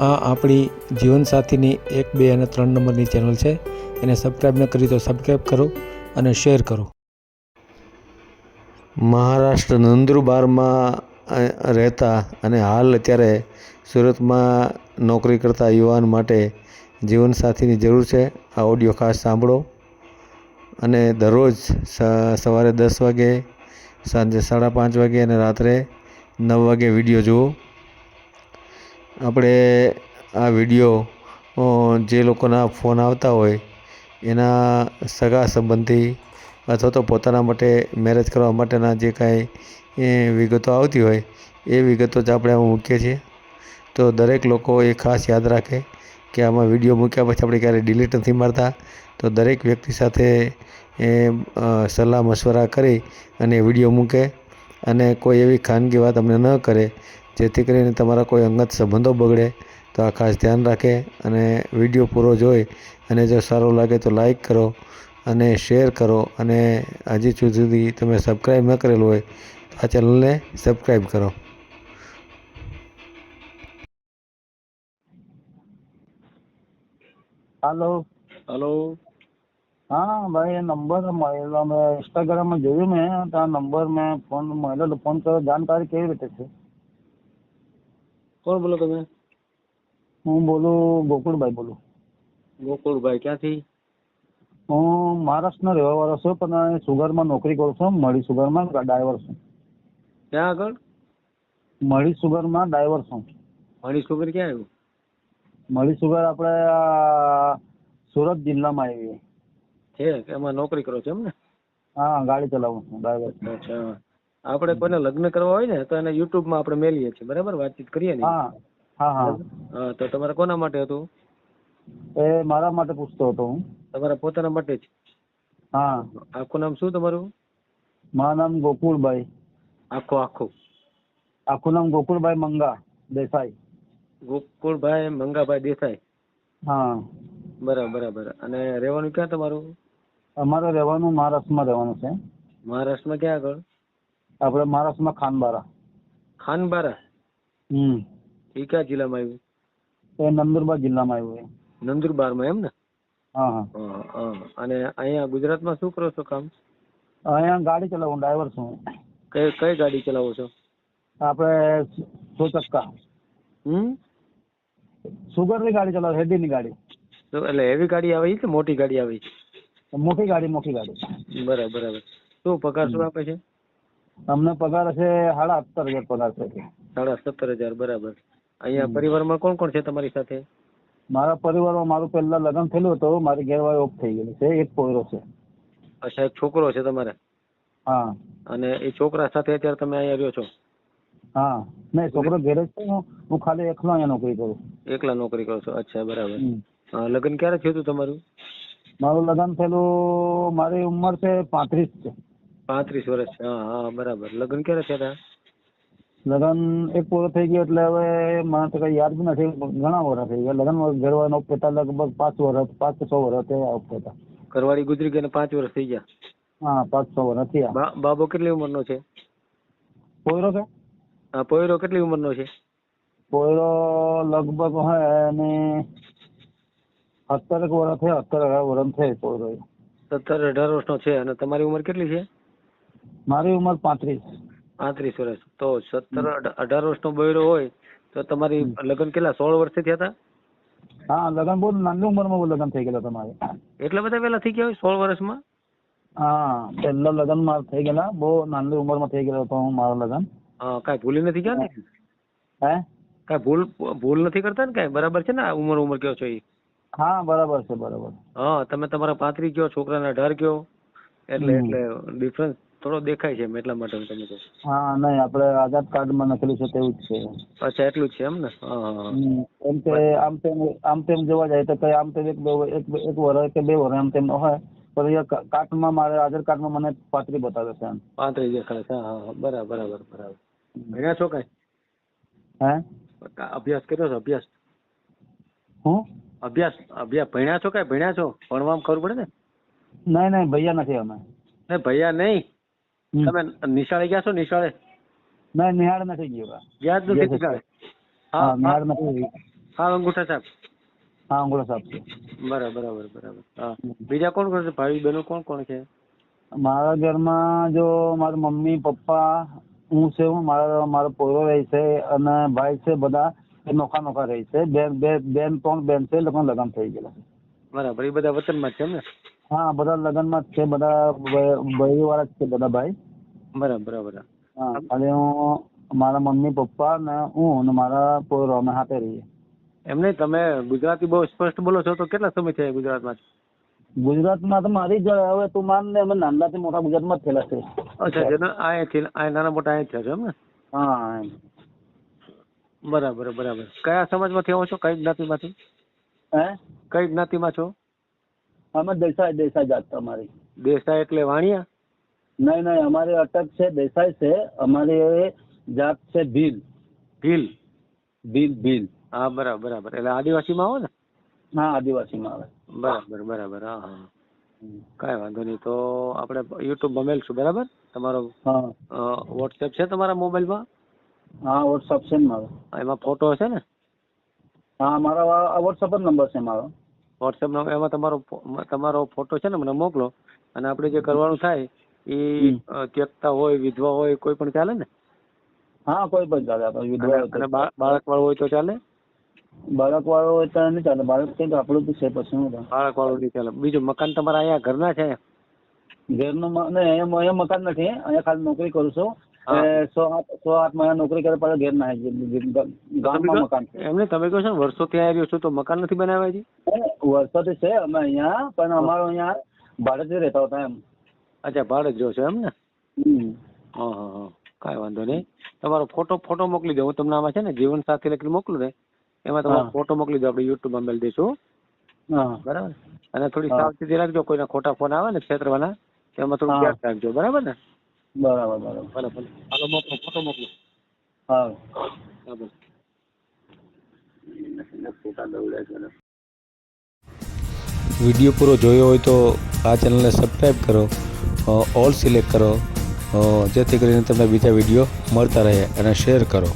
આ આપણી જીવનસાથીની એક, બે અને ત્રણ નંબરની ચેનલ છે. એને સબસ્ક્રાઈબ ન કરી તો સબસ્ક્રાઈબ કરો અને શેર કરો. મહારાષ્ટ્ર નંદુરબારમાં રહેતા અને હાલ અત્યારે સુરતમાં નોકરી કરતા યુવાન માટે જીવનસાથીની જરૂર છે. આ ઓડિયો ખાસ સાંભળો. અને દરરોજ સવારે દસ વાગે, સાંજે સાડા પાંચ વાગે અને રાત્રે નવ વાગે વીડિયો જુઓ. આપણે આ વીડિયો જે લોકોના ફોન આવતા હોય, એના સગા સંબંધી અથવા તો પોતાના માટે મેરેજ કરવા માટેના જે કાંઈ, એ વિગતો આવતી હોય, એ વિગતો જ આપણે આમાં મૂકીએ છીએ. તો દરેક લોકો એ ખાસ યાદ રાખે કે આમાં વીડિયો મૂક્યા પછી આપણે ક્યારેય ડિલીટ નથી મારતા. તો દરેક વ્યક્તિ સાથે એ સલાહ મશવરા કરી અને વીડિયો મૂકે અને કોઈ એવી ખાનગી વાત અમને ન કરે જેથી કરીને તમારા કોઈ અંગત સંબંધો બગડે તો આ ખાસ ધ્યાન રાખે અને વીડિયો પૂરો જોઈ અને જો સારો લાગે તો લાઈક કરો અને શેર કરો અને હજી સુધી તમે સબસ્ક્રાઈબ ન કરેલું હોય તો આ ચેનલને સબસ્ક્રાઈબ કરો. હાલો. હલો. હા ભાઈ એ નંબર મળેલો મેં ઇન્સ્ટાગ્રામમાં જોયું મેં તો આ નંબર મેં ફોન મળેલો ફોન કર્યો જાણકારી કેવી રીતે છે? કોણ બોલો તમે? હું બોલું ગોકુળભાઈ બોલું. ગોકુળભાઈ ક્યાંથી? હું મહારાષ્ટ્રનો રહેવાવાળો છું પણ સુગરમાં નોકરી કરું છું મળી સુગરમાં ડ્રાઈવર છું. ક્યાં આગળ? મળી સુગરમાં ડ્રાઈવર છું. મળી સુગર ક્યાં આવ્યું? મળી સુગર આપણે સુરત જિલ્લામાં આવી છે એમાં નોકરી કરો છો એમ ને? હા ગાડી ચલાવું છું ડ્રાઈવર છું અચ્છા. આપણે કોઈને લગ્ન કરવા હોય ને તો એને YouTube માં આપણે મેલીએ છીએ. બરાબર? વાતચીત કરીએ ને? હા. હા તો તમારે કોના માટે હતું? એ મારા માટે પૂછતો હતો હું. તમારા પોતાના માટે જ? હા. આખું નામ શું તમારું? મારું નામ ગોકુળભાઈ. આખું આખું? આખું નામ ગોકુળભાઈ મંગા દેસાઈ. ગોકુળભાઈ મંગાભાઈ દેસાઈ? હા. બરાબર બરાબર. અને રહેવાનું ક્યાં તમારું? અમારે રહેવાનું મહારાષ્ટ્રમાં રહેવાનું છે. મહારાષ્ટ્રમાં ક્યાં આગળ? આપણે મહારાષ્ટ્રમાં ખાનબારા. ખાનબારા? હમ. એ કયા જિલ્લામાં આવ્યું? એ નંદુરબાર જિલ્લામાં આવ્યું નંદુરબારમાં એમ ને? હા હા. અને અહીંયા ગુજરાતમાં શું કરો છો કામ? અહીંયા ગાડી ચલાવું ડ્રાઈવર છું. કઈ કઈ ગાડી ચલાવો છો? આપણે સો ચક્કા. હમ? સુગરની ગાડી ચલાવો હેડીની ગાડી. એટલે હેવી ગાડી આવે કે મોટી ગાડી આવે છે? મોટી ગાડી મોટી ગાડી. બરાબર બરાબર. શું પગાર શું આપે છે? અમને પગાર છે સાડા સત્તર હજાર પગાર છે સાડા સત્તર હજાર બરાબર. અહીંયા પરિવારમાં કોણ કોણ છે તમારી સાથે? મારા પરિવારમાં મારું પહેલા લગ્ન થયેલું હતું મારી ઘેરવાળી ઓફ થઈ ગયેલી છે એક પોયરો છે. અચ્છા એક છોકરો છે તમારે? હા. અને એ છોકરા સાથે અત્યારે તમે અહીંયા રહ્યો છો? હા. નહીં છોકરો ઘેરે છે હું ખાલી એકલો અહીંયા નોકરી કરું. એકલા નોકરી કરો છો? અચ્છા બરાબર. લગ્ન ક્યારે થયું હતું તમારું? મારું લગ્ન થયેલું મારી ઉંમર છે પાંત્રીસ છે. પાંત્રીસ વર્ષ છે હા હા બરાબર. લગ્ન ક્યારે થયા હતા લગ્ન એક પૂરો થઈ ગયો એટલે હવે મને તો કઈ યાદ નથી ઘણા વર્ષ થઈ ગયા. લગ્ન ઘરવાનો પેતા લગભગ પાંચ વર્ષ પાંચ છ વર્ષ થયા ઓફ ઘરવાળી ગુજરી ગઈ પાંચ વર્ષ થઈ ગયા? હા પાંચ છ વર્ષ થયા. બાબો કેટલી ઉંમરનો છે? પોયરો કે હા પોયરો કેટલી ઉંમરનો છે? પોયરો લગભગ હોય અને સત્તર વર્ષ થયા સત્તર અઢાર વર્ષ થયા પોયરો સત્તર અઢાર વર્ષનો છે અને તમારી ઉંમર કેટલી છે? મારી ઉંમર પાંત્રીસ. પાંત્રીસ વર્ષ. તો સત્તર અઢ- અઢાર વર્ષનો બૈરો હોય તો તમારી લગ્ન કેટલા? સોળ વર્ષથી થયા હતા? હા લગ્ન બહુ નાની ઉંમરમાં લગ્ન થઈ ગયેલા તમારે. એટલા બધા પેલા થઈ ગયા હોય સોળ વર્ષમાં? હા પહેલા લગ્ન મારા થઈ ગયેલા બહુ નાની ઉંમરમાં થઈ ગયેલા હતો હું મારા લગ્ન. હા કાંઈ ભૂલી નથી ગયા ને હે? કાંઈ ભૂલ ભૂલ નથી કરતા ને કાંઈ? બરાબર છે ને ઉંમર ઉંમર કયો છો એ હા બરાબર છે બરાબર. હા તમે તમારા પાંત્રીસ કયો છોકરાને અઢાર કયો એટલે એટલે ડિફરન્સ થોડો દેખાય છે એટલા માટે હું તમને કહું હા નહીં આપણે આધાર કાર્ડમાં લખેલું છે તેવું જ છે. અચ્છા એટલું જ છે એમ ને. એમ કે આમ તેમ આમ તેમ જોવા જાય તો કઈ આમ તેમ એક બે એક વર્ષ કે બે વર્ષ આમ તેમ હોય. પણ અહીંયા કાર્ડમાં મારે આધાર કાર્ડમાં મને પાંત્રીસ બતાવે છે એમ. પાંત્રીસ દેખાય છે. હા. બરાબર બરાબર બરાબર. ભણ્યા છો કાંઈ? હે? અભ્યાસ કર્યો છે? અભ્યાસ? હું? અભ્યાસ અભ્યાસ ભણ્યા છો કાંઈ? ભણ્યા છો? ભણવામાં ખબર પડે ને? નહીં નહીં ભૈયા નથી અમે. નહીં ભૈયા નહીં. તમે નિશાળે ગયા છો? નિશાળે? ના નિહાળ નથી ગયો ગયા જ નથી નિશાળે? હા નિહાળ નથી હા અંગૂઠા સાહેબ. હા અંગૂઠા સાહેબ. બરાબર બરાબર બરાબર. હા. બીજા કોણ કોણ છે? ભાઈ બહેનો કોણ કોણ છે? મારા ઘરમાં જો મારા મમ્મી પપ્પા હું છે હું મારા મારો પોરો રહે છે અને ભાઈ છે બધા એ નોખા નોખા રહે છે. બેન બે બેન ત્રણ બેન છે લગ્ન લગ્ન થઈ ગયેલા બરાબર એ બધા વતનમાં છે એમ ને? હા બધા લગ્નમાં જ છે બધા ભાઈ વાળા જ છે બધા ભાઈ. બરાબર બરાબર. હા ખાલી હું મારા મમ્મી પપ્પા ને હું અને મારા પોરો અમે હાથે રહીએ. એમ નહીં તમે ગુજરાતી બહુ સ્પષ્ટ બોલો છો તો કેટલા સમય થયા ગુજરાતમાં? ગુજરાતમાં તો મારી જ હવે તું માન ને અમે નાનલાથી મોટા ગુજરાતમાં જ થયેલા છે. અચ્છા જેને અહીંયાથી આ નાના મોટા અહીં થયા છે એમ ને? હા. બરાબર બરાબર. કયા સમાજમાંથી આવો છો? કઈ જ્ઞાતિમાંથી? હે? કઈ જ્ઞાતિમાં છો? અમે દેસાઈ દેસાઈ જાત અમારી દેસાઈ એટલે વાણિયા? નહીં નહીં અમારી અટક છે દેસાઈ છે. અમારી જાત છે ભીલ. ભીલ? ભીલ ભીલ. હા બરાબર બરાબર. એટલે આદિવાસીમાં આવો ને? હા આદિવાસીમાં આવે. બરાબર બરાબર. હા હા. કાંઈ વાંધો નહીં. તો આપણે યુટ્યુબમાં મેલશું બરાબર? તમારો હા. વોટ્સએપ છે તમારા મોબાઈલમાં? હા વોટ્સઅપ છે ને મારો. એમાં ફોટો હશે ને? હા મારા વોટ્સઅપ જ નંબર છે મારો. વોટ્સએપ એમાં તમારો તમારો ફોટો છે ને મને મોકલો. અને આપણે જે કરવાનું થાય એ ત્યક્તા હોય વિધવા હોય કોઈ પણ ચાલે ને? હા કોઈ પણ ચાલે. આપણે વિધવા અને બાળક વાળો હોય તો ચાલે? બાળક વાળો હોય તો નહીં ચાલે. બાળક તો આપણું તો છે પછી બાળક વાળું નહીં ચાલે. બીજું મકાન તમારા અહીંયા ઘરના છે? ઘરનું મ- એ મકાન નથી. અહીંયા ખાલી નોકરી કરું છું. સો આઠ સો આઠ મહિના નોકરી કરે પછી ઘેર ના ગામમાં મકાન છે. એમને તમે કહો છો વર્ષો ત્યાં આવ્યો છો તો મકાન નથી બનાવ્યા વર્ષોથી છે અમે અહીંયા પણ અમારો અહીંયા ભાડેથી રહેતા હતા એમ. અચ્છા ભાડે જો છો એમ ને? હા હા હા. કાંઈ વાંધો નહીં. તમારો ફોટો ફોટો મોકલી દો. હું તમને આમાં છે ને જીવન સાથી લખીને મોકલું ને એમાં તમારો ફોટો મોકલી દો. આપણે યુટ્યુબમાં મેળ દઈશું. હા. બરાબર? અને થોડી. સાવચેતી રાખજો કોઈના ખોટા ફોન આવે ને ક્ષેત્રવાના એમાં થોડું. ધ્યાન રાખજો. બરાબર ને? બરાબર બરાબર. ભલે ભલે. હાલો મોકલો ફોટો મોકલો. હા. બરાબર. વીડિયો પૂરો જોયો હોય તો આ ચેનલને સબસ્ક્રાઈબ કરો ઓલ સિલેક્ટ કરો જેથી કરીને તમને બીજા વીડિયો મળતા રહે અને શેર કરો.